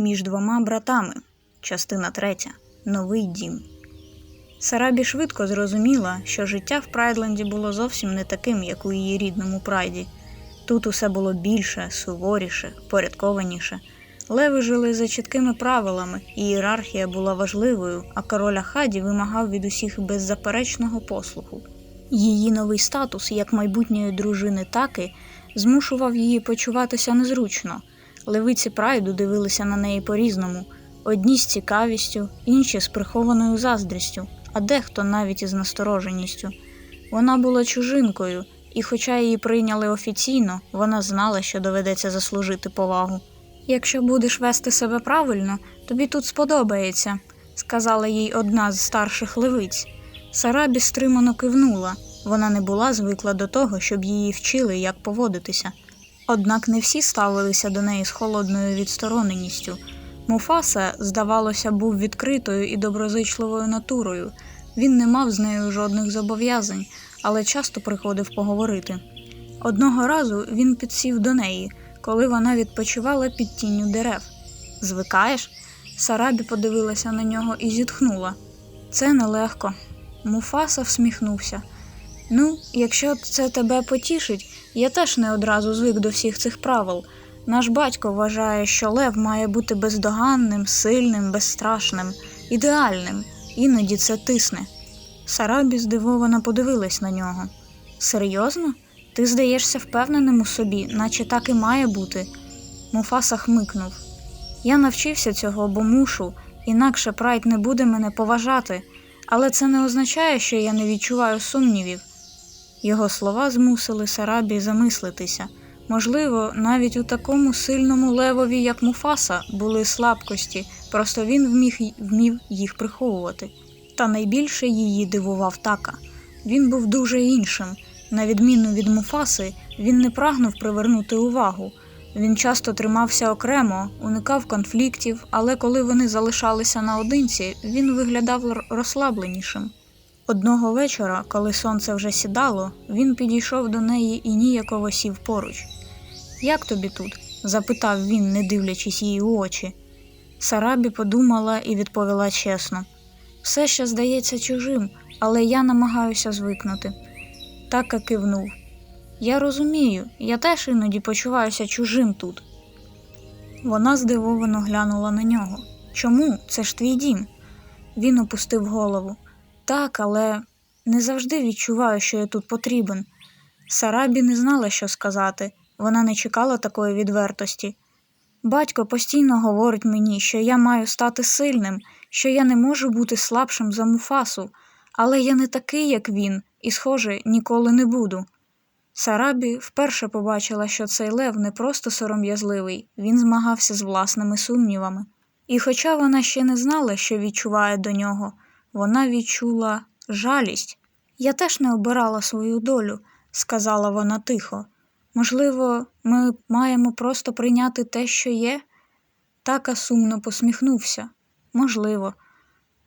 Між двома братами. Частина третя. Новий дім. Сарабі швидко зрозуміла, що життя в Прайдленді було зовсім не таким, як у її рідному прайді. Тут усе було більше, суворіше, порядкованіше. Леви жили за чіткими правилами, ієрархія була важливою, а король Ахаді вимагав від усіх беззаперечного послуху. Її новий статус, як майбутньої дружини таки, змушував її почуватися незручно. Левиці прайду дивилися на неї по-різному: одні з цікавістю, інші з прихованою заздрістю, а дехто навіть із настороженістю. Вона була чужинкою, і, хоча її прийняли офіційно, вона знала, що доведеться заслужити повагу. Якщо будеш вести себе правильно, тобі тут сподобається, сказала їй одна з старших левиць. Сарабі стримано кивнула. Вона не була звикла до того, щоб її вчили, як поводитися. Однак не всі ставилися до неї з холодною відстороненістю. Муфаса, здавалося, був відкритою і доброзичливою натурою. Він не мав з нею жодних зобов'язань, але часто приходив поговорити. Одного разу він підсів до неї, коли вона відпочивала під тінню дерев. Звикаєш? Сарабі подивилася на нього і зітхнула. Це нелегко. Муфаса всміхнувся. Ну, якщо це тебе потішить, я теж не одразу звик до всіх цих правил. Наш батько вважає, що лев має бути бездоганним, сильним, безстрашним, ідеальним. Іноді це тисне. Сарабі здивовано подивилась на нього. Серйозно? Ти здаєшся впевненим у собі, наче так і має бути. Муфаса хмикнув. Я навчився цього, бо мушу, інакше прайд не буде мене поважати, але це не означає, що я не відчуваю сумнівів. Його слова змусили Сарабі замислитися. Можливо, навіть у такому сильному левові, як Муфаса, були слабкості, просто він вміг, вмів їх приховувати. Та найбільше її дивував така. Він був дуже іншим. На відміну від Муфаси, він не прагнув привернути увагу. Він часто тримався окремо, уникав конфліктів, але коли вони залишалися наодинці, він виглядав розслабленішим. Одного вечора, коли сонце вже сідало, він підійшов до неї і ніяково сів поруч. Як тобі тут? запитав він, не дивлячись їй у очі. Сарабі подумала і відповіла чесно: все ще здається чужим, але я намагаюся звикнути. Така кивнув. Я розумію, я теж іноді почуваюся чужим тут. Вона здивовано глянула на нього. Чому? Це ж твій дім. Він опустив голову. Так, але не завжди відчуваю, що я тут потрібен. Сарабі не знала, що сказати. Вона не чекала такої відвертості. Батько постійно говорить мені, що я маю стати сильним, що я не можу бути слабшим за муфасу, але я не такий, як він, і, схоже, ніколи не буду. Сарабі вперше побачила, що цей лев не просто сором'язливий, він змагався з власними сумнівами. І хоча вона ще не знала, що відчуває до нього, вона відчула жалість. Я теж не обирала свою долю, сказала вона тихо. Можливо, ми маємо просто прийняти те, що є? Така сумно посміхнувся. Можливо.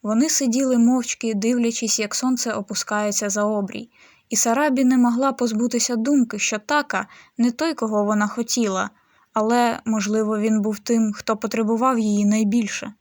Вони сиділи мовчки, дивлячись, як сонце опускається за обрій, і Сарабі не могла позбутися думки, що така не той, кого вона хотіла, але, можливо, він був тим, хто потребував її найбільше.